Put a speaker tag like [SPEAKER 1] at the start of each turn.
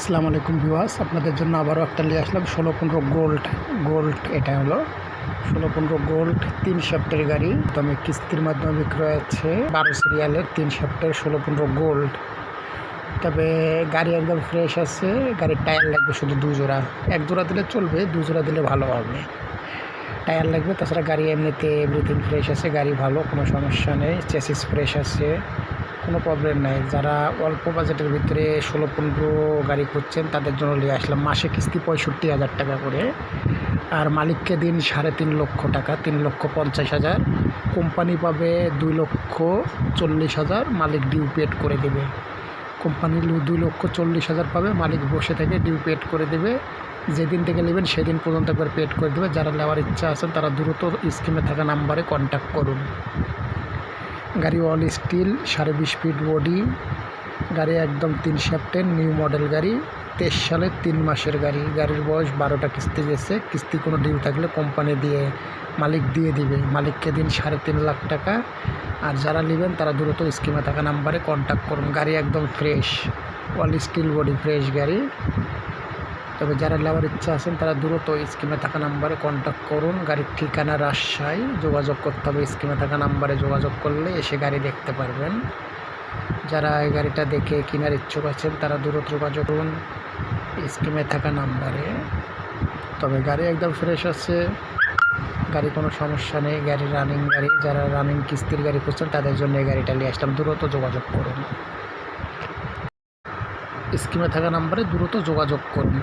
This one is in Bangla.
[SPEAKER 1] আসসালামু আলাইকুম ভিউয়ার্স, আপনাদের জন্য আবারও একটা নিয়ে আসলাম ষোলো পনেরো গোল্ড গোল্ড এটা হলো। ষোলো পনেরো গোল্ড, তিন সপ্তাহের গাড়ি। তবে কিস্তির মাধ্যমে বিক্রয় আছে বারো সিরিয়ালের তিন সপ্তাহের ষোলো পনেরো গোল্ড। তবে গাড়ি একদম ফ্রেশ আছে, গাড়ির টায়ার লাগবে শুধু দু জোড়া। এক জোড়া দিলে চলবে দু জোড়া দিলে ভালো হবে। টায়ার লাগবে, তাছাড়া গাড়ি এমনিতে এভরিথিং ফ্রেশ আছে, গাড়ি ভালো, কোনো সমস্যা নেই চেসিস ফ্রেশ আছে। কোনো প্রবলেম নেই। যারা অল্প বাজেটের ভিতরে ষোলো পনেরো গাড়ি খুঁজছেন, তাদের জন্য নিয়ে আসলাম। মাসে কিস্তি পঁয়ষট্টি হাজার টাকা করে। আর মালিককে দিন সাড়ে তিন লক্ষ টাকা, তিন লক্ষ পঞ্চাশ হাজার। কোম্পানি পাবে দুই লক্ষ চল্লিশ হাজার, মালিক ডিউ পেড করে দেবে। কোম্পানি দুই লক্ষ চল্লিশ হাজার পাবে, মালিক বসে থেকে ডিউ পেড করে দেবে। যেদিন থেকে নেবেন, সেদিন পর্যন্ত একবার পেড করে দেবে। যারা নেওয়ার ইচ্ছা আছেন, তারা দ্রুত স্কিমে থাকা নাম্বারে কন্ট্যাক্ট করুন। গাড়ি অল স্টিল সাড়ে বিশ ফিট বডি গাড়ি একদম তিন সেপ্টেন নিউ মডেল গাড়ি, তেইশ সালের তিন মাসের গাড়ি। গাড়ির বয়স বারোটা কিস্তি গেছে। কিস্তি কোনো ডিউ থাকলে কোম্পানি দিয়ে, মালিক দিয়ে দিবে। মালিককে দিন সাড়ে তিন লাখ টাকা। আর যারা নেবেন তারা দ্রুত স্কিমে থাকা নাম্বারে কন্ট্যাক্ট করুন। গাড়ি একদম fresh all steel body fresh গাড়ি। তবে যারা নেওয়ার ইচ্ছা আছেন, তারা দ্রুত স্কিমে থাকা নাম্বারে কন্ট্যাক্ট করুন। গাড়ির ঠিকানা রাজশাহী। যোগাযোগ করতে হবে স্কিমে থাকা নাম্বারে যোগাযোগ করলে এসে গাড়ি দেখতে পারবেন। যারা এই গাড়িটা দেখে কেনার ইচ্ছুক আছেন, তারা দ্রুত যোগাযোগ করুন স্কিমে থাকা নাম্বারে। তবে গাড়ি একদম ফ্রেশ আছে। গাড়ি কোনো সমস্যা নেই। গাড়ি রানিং গাড়ি। যারা রানিং কিস্তির গাড়ি খুঁজছেন, তাদের জন্য এই গাড়িটা নিয়ে আসলাম। দ্রুত যোগাযোগ করুন। স্কিমে থাকা নাম্বারে দ্রুত যোগাযোগ করুন।